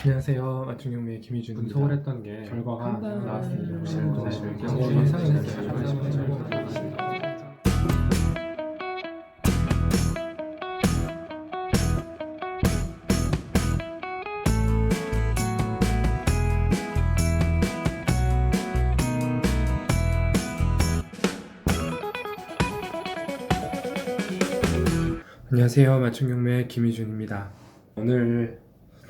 안녕하세요. 맞춤경매의 김희준입니다. 분석을 했던 게 결과가 나왔습니다. 음, 혹시 음, 했어요. 음, 안녕하세요. 맞춤 경매의 김희준입니다. 오늘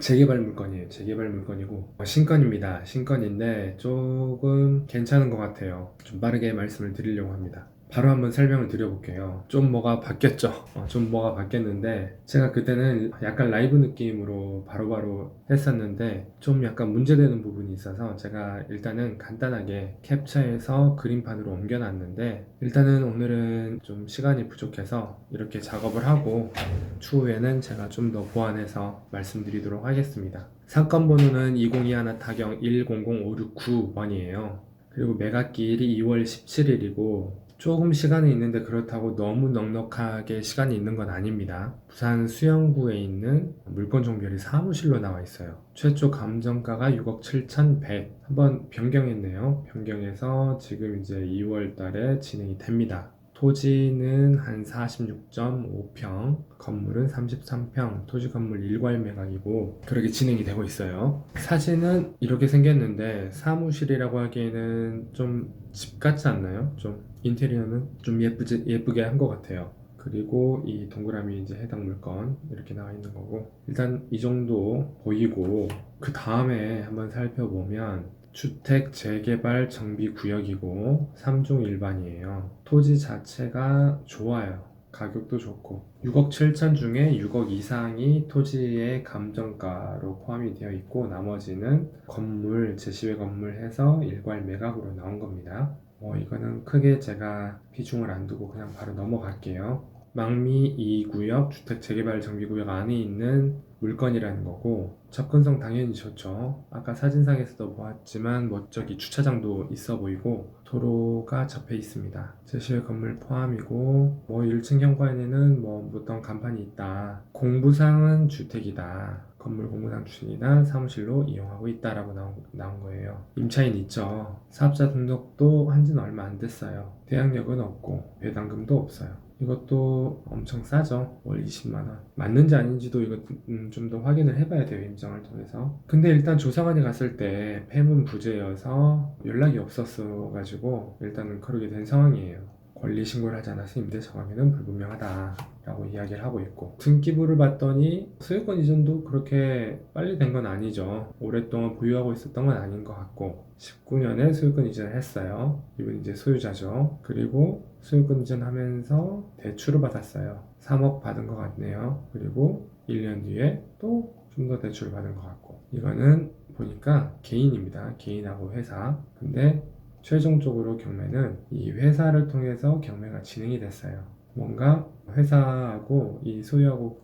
재개발 물건이에요. 재개발 물건이고 어, 신건입니다. 신건인데 조금 괜찮은 것 같아요. 좀 빠르게 말씀을 드리려고 합니다. 바로 한번 설명을 드려볼게요. 좀 뭐가 바뀌었죠. 어, 좀 뭐가 바뀌었는데 제가 그때는 약간 라이브 느낌으로 바로바로 했었는데 좀 약간 문제되는 부분이 있어서 제가 일단은 간단하게 캡처해서 그림판으로 옮겨놨는데 일단은 오늘은 좀 시간이 부족해서 이렇게 작업을 하고 추후에는 제가 좀 더 보완해서 말씀드리도록 하겠습니다. 사건 번호는 2021 타경 100569번이에요. 그리고 매각기일이 2월 17일이고 조금 시간이 있는데 그렇다고 너무 넉넉하게 시간이 있는 건 아닙니다. 부산 수영구에 있는 물건 종별이 사무실로 나와 있어요. 최초 감정가가 6억 7,100. 한번 변경했네요. 변경해서 지금 이제 2월 달에 진행이 됩니다. 토지는 한 46.5평, 건물은 33평, 토지 건물 일괄 매각이고 그렇게 진행이 되고 있어요. 사진은 이렇게 생겼는데 사무실이라고 하기에는 좀 집 같지 않나요? 좀 인테리어는 좀 예쁘지, 예쁘게 한 것 같아요. 그리고 이 동그라미 이제 해당 물건 이렇게 나와 있는 거고 일단 이 정도 보이고 그 다음에 한번 살펴보면 주택 재개발 정비 구역이고 3종 일반이에요. 토지 자체가 좋아요. 가격도 좋고 6억 7천 중에 6억 이상이 토지의 감정가로 포함이 되어 있고 나머지는 건물 제시외 건물 해서 일괄 매각으로 나온 겁니다. 뭐 이거는 크게 제가 비중을 안 두고 그냥 바로 넘어갈게요. 망미 2구역 주택 재개발 정비구역 안에 있는 물건이라는 거고 접근성 당연히 좋죠. 아까 사진상에서도 보았지만 멋쩍이 주차장도 있어 보이고 도로가 접해 있습니다. 제시의 건물 포함이고 뭐 1층 현관에는 뭐 어떤 간판이 있다. 공부상은 주택이다. 건물 공부상 주택이다. 사무실로 이용하고 있다라고 나온, 나온 거예요. 임차인 있죠. 사업자 등록도 한 지는 얼마 안 됐어요. 대항력은 없고 배당금도 없어요. 이것도 엄청 싸죠. 월 20만원. 맞는지 아닌지도 이거 음, 좀더 확인을 해봐야 돼요. 임장을 통해서. 근데 일단 조사관이 갔을 때 폐문 부재여서 연락이 없었어가지고 일단은 그러게 된 상황이에요. 권리 신고를 하지 않아서 임대차 관계는 불분명하다라고 이야기를 하고 있고 등기부를 봤더니 소유권 이전도 그렇게 빨리 된 건 아니죠. 오랫동안 보유하고 있었던 건 아닌 것 같고 19년에 소유권 이전을 했어요. 이분 이제 소유자죠. 그리고 소유권 이전하면서 대출을 받았어요. 3억 받은 것 같네요. 그리고 1년 뒤에 또 좀 더 대출을 받은 것 같고 이거는 보니까 개인입니다. 개인하고 회사. 근데 최종적으로 경매는 이 회사를 통해서 경매가 진행이 됐어요. 뭔가 회사하고 이 소유하고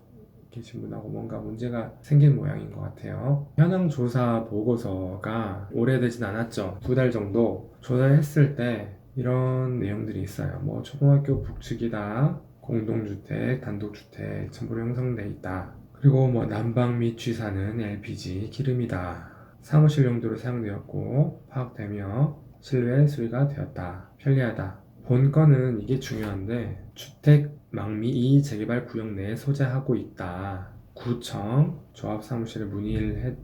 계신 분하고 뭔가 문제가 생긴 모양인 것 같아요. 현황 조사 보고서가 오래되진 않았죠. 두 달 정도 조사를 했을 때 이런 내용들이 있어요. 뭐 초등학교 북측이다. 공동주택, 단독주택 전부로 형성돼 있다. 그리고 뭐 난방 및 취사는 LPG, 기름이다. 사무실 용도로 사용되었고 파악되며 실외 수리가 되었다. 편리하다. 본건은 이게 중요한데 주택 망미 2 재개발 구역 내에 소재하고 있다. 구청 조합 사무실에 문의를 했,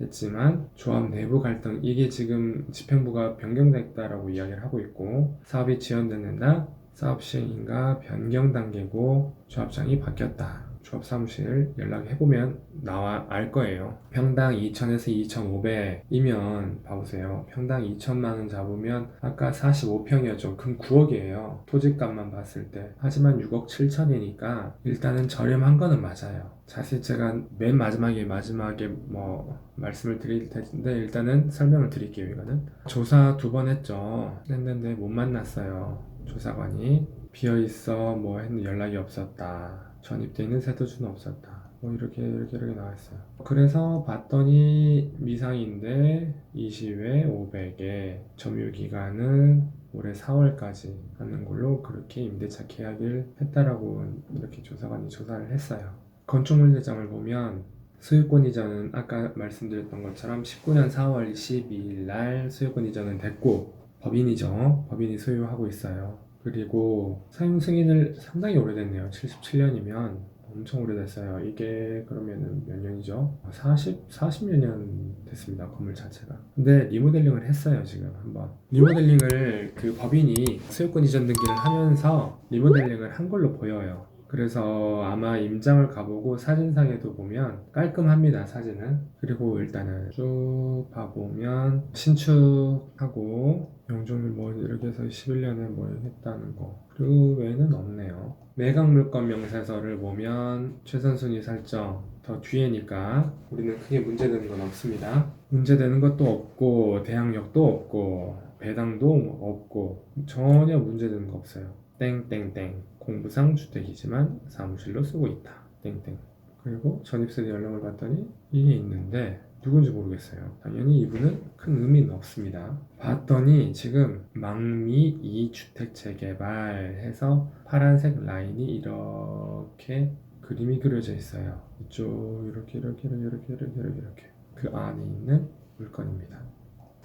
했지만 조합 내부 갈등 이게 지금 집행부가 변경됐다라고 이야기를 하고 있고 사업이 지연되는다. 사업 시행인가 변경 단계고 조합장이 바뀌었다. 조합 사무실 연락해보면 나와 알 거예요. 평당 2천에서 2,500이면 봐보세요. 평당 2천만 원 잡으면 아까 45평이었죠. 그럼 9억이에요. 토지값만 봤을 때. 하지만 6억 7천이니까 일단은 저렴한 거는 맞아요. 사실 제가 맨 마지막에 마지막에 뭐 말씀을 드릴 텐데 일단은 설명을 드릴게요. 이거는 조사 두 번 했죠. 했는데 못 만났어요. 조사관이 비어 있어 뭐 했는데 연락이 없었다. 전입돼 있는 세도주는 없었다. 뭐 이렇게 이렇게 이렇게 나왔어요. 그래서 봤더니 미상인데 20회 500에 점유 기간은 올해 4월까지 하는 걸로 그렇게 임대차 계약을 했다라고 이렇게 조사관이 조사를 했어요. 건축물 대장을 보면 소유권 이전은 아까 말씀드렸던 것처럼 19년 4월 12일 날 소유권 이전은 됐고 법인이죠. 법인이 소유하고 있어요. 그리고 사용 승인을 상당히 오래됐네요. 77년이면 엄청 오래됐어요. 이게 그러면은 몇 년이죠? 40, 40여 년 됐습니다. 건물 자체가. 근데 리모델링을 했어요, 지금 한번. 리모델링을 그 법인이 소유권 이전 등기를 하면서 리모델링을 한 걸로 보여요. 그래서 아마 임장을 가보고 사진상에도 보면 깔끔합니다 사진은. 그리고 일단은 쭉 봐보면 신축하고 용적률 뭐 이렇게 해서 11년에 뭐 했다는 거. 그리고 외에는 없네요. 매각 물건 명세서를 보면 최선순위 설정 더 뒤에니까 우리는 크게 문제되는 건 없습니다. 문제되는 것도 없고 대항력도 없고 배당도 없고 전혀 문제되는 거 없어요. 땡땡땡 공부상 주택이지만 사무실로 쓰고 있다. 땡땡. 그리고 전입세 연령을 봤더니 이게 있는데 누군지 모르겠어요. 당연히 이분은 큰 의미는 없습니다. 봤더니 지금 망미 2주택 재개발 해서 파란색 라인이 이렇게 그림이 그려져 있어요. 이쪽 이렇게 이렇게 이렇게 이렇게 이렇게 이렇게, 이렇게. 그 안에 있는 물건입니다.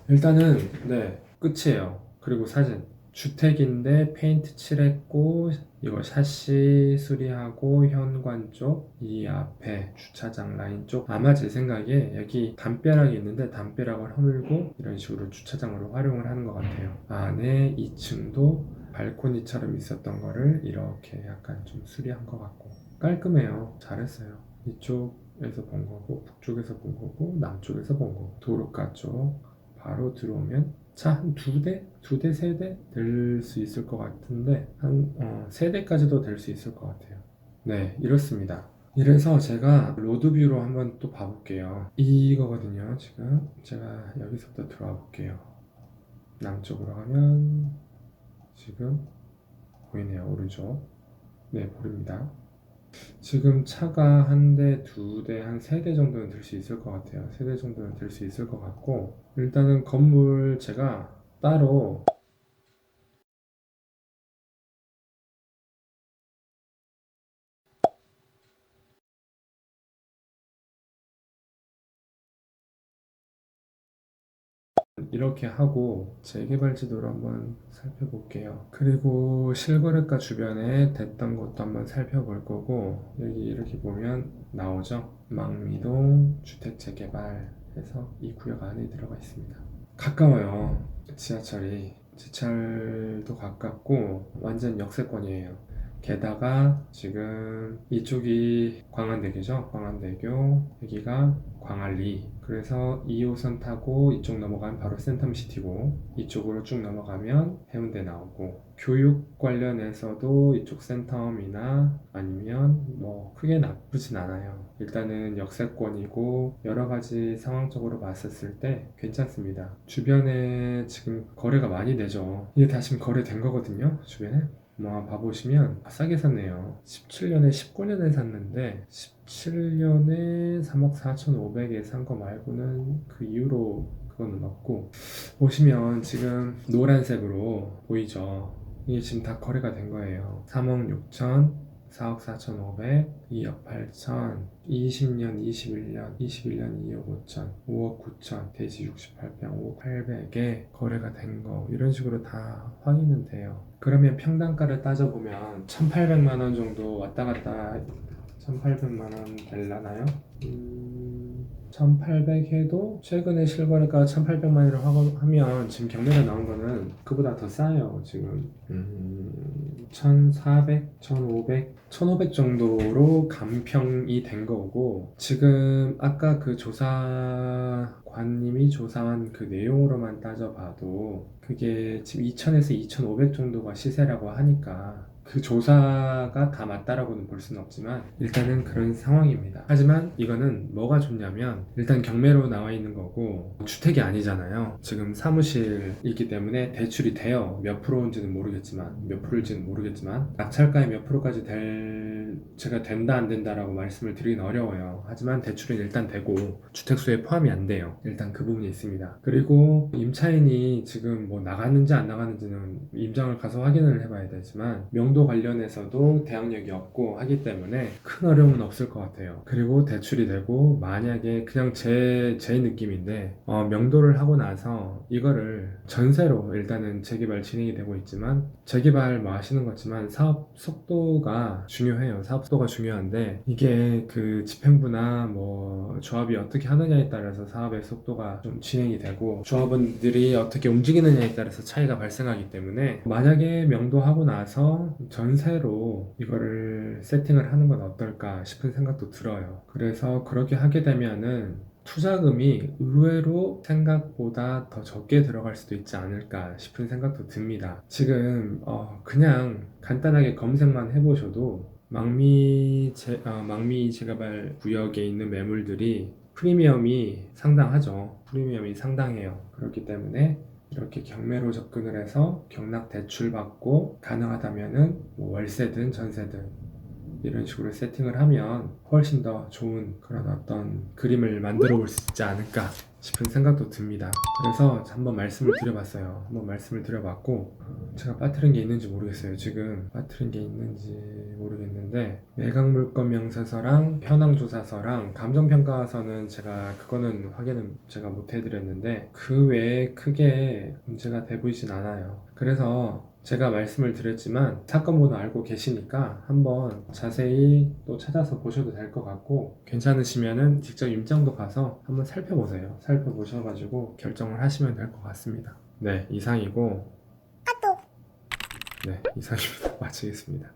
일단은 네 끝이에요. 그리고 사진 주택인데 페인트 칠했고 이거 샤시 수리하고 현관 쪽 이 앞에 주차장 라인 쪽. 아마 제 생각에 여기 담벼락이 있는데 담벼락을 허물고 이런 식으로 주차장으로 활용을 하는 것 같아요. 안에 2층도 발코니처럼 있었던 거를 이렇게 약간 좀 수리한 것 같고. 깔끔해요. 잘했어요. 이쪽에서 본 거고 북쪽에서 본 거고 남쪽에서 본 거고. 도로가 쪽. 바로 들어오면 차 한 두 대? 두 대, 세 대 될 수 있을 것 같은데 한 어, 세 대까지도 될 수 있을 것 같아요. 네, 이렇습니다. 이래서 제가 로드뷰로 한번 또 봐볼게요. 이거거든요, 지금. 제가 여기서부터 들어와 볼게요. 남쪽으로 가면 지금 보이네요, 오른쪽. 네, 보입니다. 지금 차가 한 대, 두 대, 한 세 대 정도는 될수 있을 것 같아요. 세 대 정도는 될수 있을 것 같고, 일단은 건물 제가 따로 이렇게 하고 재개발 지도를 한번 살펴볼게요. 그리고 실거래가 주변에 됐던 것도 한번 살펴볼 거고 여기 이렇게 보면 나오죠. 망미동 주택 재개발 해서 이 구역 안에 들어가 있습니다. 가까워요. 지하철이 지하철도 가깝고 완전 역세권이에요. 게다가 지금 이쪽이 광안대교죠. 광안대교 여기가 광안리. 그래서 2호선 타고 이쪽 넘어가면 바로 센텀시티고 이쪽으로 쭉 넘어가면 해운대 나오고 교육 관련해서도 이쪽 센텀이나 아니면 뭐 크게 나쁘진 않아요. 일단은 역세권이고 여러 가지 상황적으로 봤었을 때 괜찮습니다. 주변에 지금 거래가 많이 되죠. 이게 다 지금 거래된 거거든요 주변에 뭐 봐보시면 싸게 샀네요. 17년에 19년에 샀는데 17년에 3억 4,500에 산 거 말고는 그 이후로 그거는 없고 보시면 지금 노란색으로 보이죠? 이게 지금 다 거래가 된 거예요. 3억 6천 4억 4,500, 2억 8천, 20년, 21년, 21년 2억 5천, 5억 9천, 돼지 68평, 5억 800에 거래가 된 거 이런 식으로 다 확인은 돼요. 그러면 평당가를 따져보면 1,800만 원 정도 왔다 갔다 1,800만 원 될라나요? 음, 1,800 해도 최근에 실거래가 1,800만 원을 하고 하면 지금 경매가 나온 거는 그보다 더 싸요. 지금 음, 1,400, 1,500, 1,500 정도로 감평이 된 거고 지금 아까 그 조사관님이 조사한 그 내용으로만 따져봐도 그게 지금 2,000에서 2,500 정도가 시세라고 하니까 그 조사가 다 맞다라고는 볼 수는 없지만 일단은 그런 상황입니다. 하지만 이거는 뭐가 좋냐면 일단 경매로 나와 있는 거고 주택이 아니잖아요. 지금 사무실이기 때문에 대출이 돼요. 몇 프로인지는 모르겠지만 몇 프로일지는 모르겠지만 낙찰가의 몇 프로까지 될 제가 된다 안 된다라고 말씀을 드리긴 어려워요. 하지만 대출은 일단 되고 주택수에 포함이 안 돼요. 일단 그 부분이 있습니다. 그리고 임차인이 지금 뭐 나갔는지 안 나갔는지는 임장을 가서 확인을 해봐야 되지만 명도 관련해서도 대항력이 없고 하기 때문에 큰 어려움은 없을 것 같아요. 그리고 대출이 되고 만약에 그냥 제, 제 느낌인데 어, 명도를 하고 나서 이거를 전세로 일단은 재개발 진행이 되고 있지만 재개발 뭐 아시는 것지만 사업 속도가 중요해요. 사업 속도가 중요한데 이게 그 집행부나 뭐 조합이 어떻게 하느냐에 따라서 사업의 속도가 좀 진행이 되고 조합원들이 어떻게 움직이느냐에 따라서 차이가 발생하기 때문에 만약에 명도하고 나서 전세로 이거를 세팅을 하는 건 어떨까 싶은 생각도 들어요. 그래서 그렇게 하게 되면은 투자금이 의외로 생각보다 더 적게 들어갈 수도 있지 않을까 싶은 생각도 듭니다. 지금 어, 그냥 간단하게 검색만 해보셔도 망미 재, 어, 망미 재개발 구역에 있는 매물들이 프리미엄이 상당하죠. 프리미엄이 상당해요. 그렇기 때문에 이렇게 경매로 접근을 해서 경락 대출 받고 가능하다면은 뭐 월세든 전세든 이런 식으로 세팅을 하면 훨씬 더 좋은 그런 어떤 그림을 만들어 볼 수 있지 않을까 싶은 생각도 듭니다. 그래서 한번 말씀을 드려봤어요. 한번 말씀을 드려봤고 어, 제가 빠뜨린 게 있는지 모르겠어요. 지금 빠뜨린 게 있는지 모르겠는데 매각 물건 명세서랑 현황 조사서랑 감정 평가서는 제가 그거는 확인은 제가 못 해드렸는데 그 외에 크게 문제가 돼 보이진 않아요. 그래서 제가 말씀을 드렸지만 사건 번호 알고 계시니까 한번 자세히 또 찾아서 보셔도 될 것 같고 괜찮으시면은 직접 임장도 가서 한번 살펴보세요. 살펴보셔가지고 결정을 하시면 될 것 같습니다. 네, 이상이고 네, 이상입니다. 마치겠습니다.